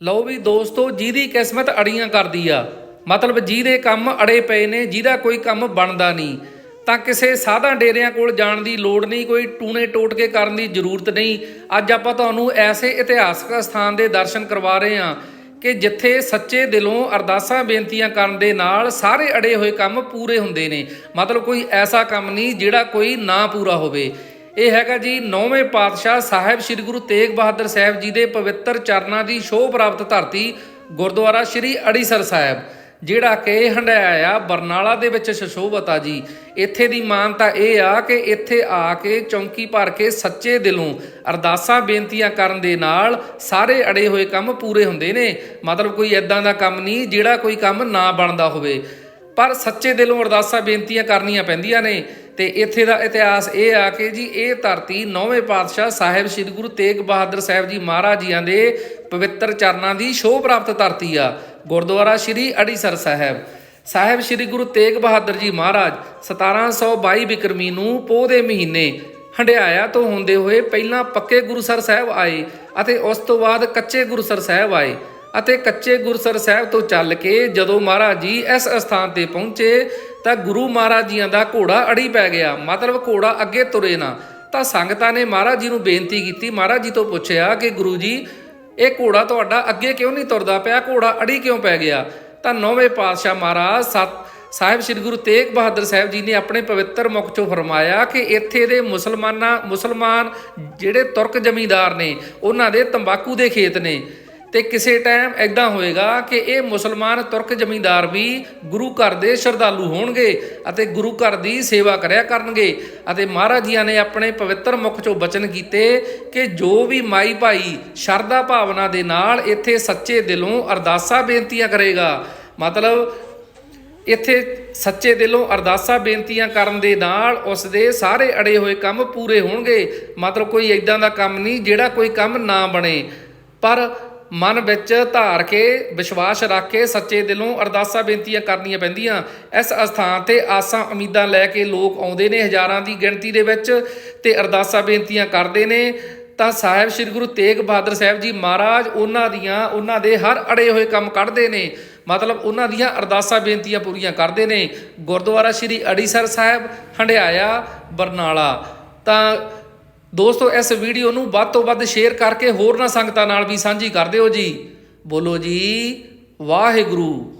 ਲਓ ਵੀ ਦੋਸਤੋ, ਜਿਹਦੀ ਕਿਸਮਤ ਅੜੀਆਂ ਕਰਦੀ ਆ, ਮਤਲਬ ਜਿਹਦੇ ਕੰਮ ਅੜੇ ਪਏ ਨੇ, ਜਿਹਦਾ ਕੋਈ ਕੰਮ ਬਣਦਾ ਨਹੀਂ, ਤਾਂ ਕਿਸੇ ਸਾਧਾਂ ਡੇਰਿਆਂ ਕੋਲ ਜਾਣ ਦੀ ਲੋੜ ਨਹੀਂ, ਕੋਈ ਟੂਣੇ ਟੋਟਕੇ ਕਰਨ ਦੀ ਜ਼ਰੂਰਤ ਨਹੀਂ। ਅੱਜ ਆਪਾਂ ਤੁਹਾਨੂੰ ਐਸੇ ਇਤਿਹਾਸਕ ਸਥਾਨ ਦੇ ਦਰਸ਼ਨ ਕਰਵਾ ਰਹੇ ਹਾਂ ਕਿ ਜਿੱਥੇ ਸੱਚੇ ਦਿਲੋਂ ਅਰਦਾਸਾਂ ਬੇਨਤੀਆਂ ਕਰਨ ਦੇ ਨਾਲ ਸਾਰੇ ਅੜੇ ਹੋਏ ਕੰਮ ਪੂਰੇ ਹੁੰਦੇ ਨੇ। ਮਤਲਬ ਕੋਈ ਐਸਾ ਕੰਮ ਨਹੀਂ ਜਿਹੜਾ ਕੋਈ ਨਾ ਪੂਰਾ ਹੋਵੇ। ਇਹ ਹੈਗਾ ਜੀ ਨੌਵੇਂ ਪਾਤਸ਼ਾਹ ਸਾਹਿਬ ਸ੍ਰੀ ਗੁਰੂ ਤੇਗ ਬਹਾਦਰ ਸਾਹਿਬ ਜੀ ਦੇ ਪਵਿੱਤਰ ਚਰਨਾਂ ਦੀ ਸ਼ੋਭ ਪ੍ਰਾਪਤ ਧਰਤੀ ਗੁਰਦੁਆਰਾ ਸ੍ਰੀ ਅੜੀਸਰ ਸਾਹਿਬ, ਜਿਹੜਾ ਕਿ ਹੰਡਾਇਆ ਆ ਬਰਨਾਲਾ ਦੇ ਵਿੱਚ ਸ਼ਸ਼ੋਭਤ ਆ ਜੀ। ਇੱਥੇ ਦੀ ਮਾਨਤਾ ਇਹ ਆ ਕਿ ਇੱਥੇ ਆ ਕੇ ਚੌਂਕੀ ਭਰ ਕੇ ਸੱਚੇ ਦਿਲੋਂ ਅਰਦਾਸਾਂ, ਬੇਨਤੀਆਂ ਕਰਨ ਦੇ ਨਾਲ ਸਾਰੇ ਅੜੇ ਹੋਏ ਕੰਮ ਪੂਰੇ ਹੁੰਦੇ ਨੇ। ਮਤਲਬ ਕੋਈ ਐਦਾਂ ਦਾ ਕੰਮ ਨਹੀਂ ਜਿਹੜਾ ਕੋਈ ਕੰਮ ਨਾ ਬਣਦਾ ਹੋਵੇ। ਪਰ ਸੱਚੇ ਦਿਲੋਂ ਅਰਦਾਸਾਂ, ਬੇਨਤੀਆਂ ਕਰਨੀਆਂ ਪੈਂਦੀਆਂ ਨੇ। ਤੇ ਇੱਥੇ ਦਾ ਇਤਿਹਾਸ ਇਹ ਆ ਕਿ ਜੀ, ਇਹ ਧਰਤੀ ਨੌਵੇਂ ਪਾਤਸ਼ਾਹ ਸਾਹਿਬ ਸ੍ਰੀ ਗੁਰੂ ਤੇਗ ਬਹਾਦਰ ਸਾਹਿਬ ਜੀ ਮਹਾਰਾਜ ਜੀਆਂ ਦੇ ਪਵਿੱਤਰ ਚਰਨਾਂ ਦੀ ਸ਼ੋਭ ਪ੍ਰਾਪਤ ਧਰਤੀ ਆ, ਗੁਰਦੁਆਰਾ ਸ੍ਰੀ ਅੜੀਸਰ ਸਾਹਿਬ। ਸਾਹਿਬ ਸ੍ਰੀ ਗੁਰੂ ਤੇਗ ਬਹਾਦਰ ਜੀ ਮਹਾਰਾਜ 1722 ਬਿਕਰਮੀ ਨੂੰ ਪੋਹ ਦੇ ਮਹੀਨੇ ਹੰਡਿਆਇਆ ਤੋਂ ਹੁੰਦੇ ਹੋਏ ਪਹਿਲਾਂ ਪੱਕੇ ਗੁਰੂਸਰ ਸਾਹਿਬ ਆਏ ਅਤੇ ਉਸ ਤੋਂ ਬਾਅਦ ਕੱਚੇ ਗੁਰੂਸਰ ਸਾਹਿਬ ਆਏ ਅਤੇ ਕੱਚੇ ਗੁਰਸਰ ਸਾਹਿਬ ਤੋਂ ਚੱਲ ਕੇ ਜਦੋਂ ਮਹਾਰਾਜ ਜੀ ਇਸ ਸਥਾਨ ਤੇ ਪਹੁੰਚੇ ਤਾਂ ਗੁਰੂ ਮਹਾਰਾਜ ਜੀਆਂ ਦਾ ਘੋੜਾ ਅੜੀ ਪੈ ਗਿਆ। ਮਤਲਬ ਘੋੜਾ ਅੱਗੇ ਤੁਰੇ ਨਾ। ਤਾਂ ਸੰਗਤਾਂ ਨੇ ਮਹਾਰਾਜ ਜੀ ਨੂੰ ਬੇਨਤੀ ਕੀਤੀ। ਮਹਾਰਾਜ ਜੀ ਤੋਂ ਪੁੱਛਿਆ ਕਿ ਗੁਰੂ ਜੀ, ਇਹ ਘੋੜਾ ਤੁਹਾਡਾ ਅੱਗੇ ਕਿਉਂ ਨਹੀਂ ਤੁਰਦਾ ਪਿਆ? ਘੋੜਾ ਅੜੀ ਕਿਉਂ ਪੈ ਗਿਆ? ਤਾਂ ਨੌਵੇਂ ਪਾਤਸ਼ਾਹ ਮਹਾਰਾਜ ਸਤ ਸਾਹਿਬ ਸ੍ਰੀ ਗੁਰੂ ਤੇਗ ਬਹਾਦਰ ਸਾਹਿਬ ਜੀ ਨੇ ਆਪਣੇ ਪਵਿੱਤਰ ਮੁਖ ਚੋਂ ਫਰਮਾਇਆ ਕਿ ਇੱਥੇ ਦੇ ਮੁਸਲਮਾਨਾਂ, ਮੁਸਲਮਾਨ ਜਿਹੜੇ ਤੁਰਕ ਜ਼ਮੀਂਦਾਰ ਨੇ, ਉਹਨਾਂ ਦੇ ਤੰਬਾਕੂ ਦੇ ਖੇਤ ਨੇ। ਤੇ ਕਿਸੇ ਟਾਈਮ ਐਦਾਂ ਹੋਏਗਾ ਕਿ ਇਹ ਮੁਸਲਮਾਨ ਤੁਰਕ ਜ਼ਮੀਂਦਾਰ ਵੀ ਗੁਰੂ ਘਰ ਦੇ ਸ਼ਰਧਾਲੂ ਹੋਣਗੇ ਅਤੇ ਗੁਰੂ ਘਰ ਦੀ ਸੇਵਾ ਕਰਿਆ ਕਰਨਗੇ। ਅਤੇ ਮਹਾਰਾਜ ਜੀਆਂ ਨੇ ਆਪਣੇ ਪਵਿੱਤਰ ਮੁਖ ਚੋਂ ਬਚਨ ਕੀਤੇ ਕਿ ਜੋ ਵੀ ਮਾਈ ਭਾਈ ਸ਼ਰਧਾ ਭਾਵਨਾ ਦੇ ਨਾਲ ਇੱਥੇ ਸੱਚੇ ਦਿਲੋਂ ਅਰਦਾਸਾਂ ਬੇਨਤੀਆਂ ਕਰੇਗਾ। ਮਤਲਬ ਇੱਥੇ ਸੱਚੇ ਦਿਲੋਂ ਅਰਦਾਸਾਂ ਬੇਨਤੀਆਂ ਕਰਨ ਦੇ ਨਾਲ ਉਸ ਦੇ ਸਾਰੇ ਅੜੇ ਹੋਏ ਕੰਮ ਪੂਰੇ ਹੋਣਗੇ। ਮਤਲਬ ਕੋਈ ਇਦਾਂ ਦਾ ਕੰਮ ਨਹੀਂ ਜਿਹੜਾ ਕੋਈ ਕੰਮ ਨਾ ਬਣੇ। ਪਰ ਮਨ ਵਿੱਚ ਧਾਰ ਕੇ, ਵਿਸ਼ਵਾਸ ਰੱਖ ਕੇ ਸੱਚੇ ਦਿਲੋਂ ਅਰਦਾਸਾਂ ਬੇਨਤੀਆਂ ਕਰਨੀਆਂ ਪੈਂਦੀਆਂ। ਇਸ ਅਸਥਾਨ ਤੇ ਆਸਾਂ ਉਮੀਦਾਂ ਲੈ ਕੇ ਲੋਕ ਆਉਂਦੇ ਨੇ ਹਜ਼ਾਰਾਂ ਦੀ ਗਿਣਤੀ ਦੇ ਵਿੱਚ ਤੇ ਅਰਦਾਸਾਂ ਬੇਨਤੀਆਂ ਕਰਦੇ ਨੇ। ਤਾਂ ਸਾਹਿਬ ਸ੍ਰੀ ਗੁਰੂ ਤੇਗ ਬਹਾਦਰ ਸਾਹਿਬ ਜੀ ਮਹਾਰਾਜ ਉਹਨਾਂ ਦੀਆਂ, ਉਹਨਾਂ ਦੇ ਹਰ ਅੜੇ ਹੋਏ ਕੰਮ ਕੱਢਦੇ ਨੇ। ਮਤਲਬ ਉਹਨਾਂ ਦੀਆਂ ਅਰਦਾਸਾਂ ਬੇਨਤੀਆਂ ਪੂਰੀਆਂ ਕਰਦੇ ਨੇ। ਗੁਰਦੁਆਰਾ ਸ੍ਰੀ ਅੜੀਸਰ ਸਾਹਿਬ, ਹੰਡਿਆਇਆ, ਬਰਨਾਲਾ। ਤਾਂ ਦੋਸਤੋ, ਇਸ ਵੀਡੀਓ ਨੂੰ ਵੱਧ ਤੋਂ ਵੱਧ ਸ਼ੇਅਰ ਕਰਕੇ ਹੋਰਨਾਂ ਸੰਗਤਾਂ ਨਾਲ ਵੀ ਸਾਂਝੀ ਕਰ ਦਿਓ ਜੀ। ਬੋਲੋ ਜੀ, ਵਾਹਿਗੁਰੂ।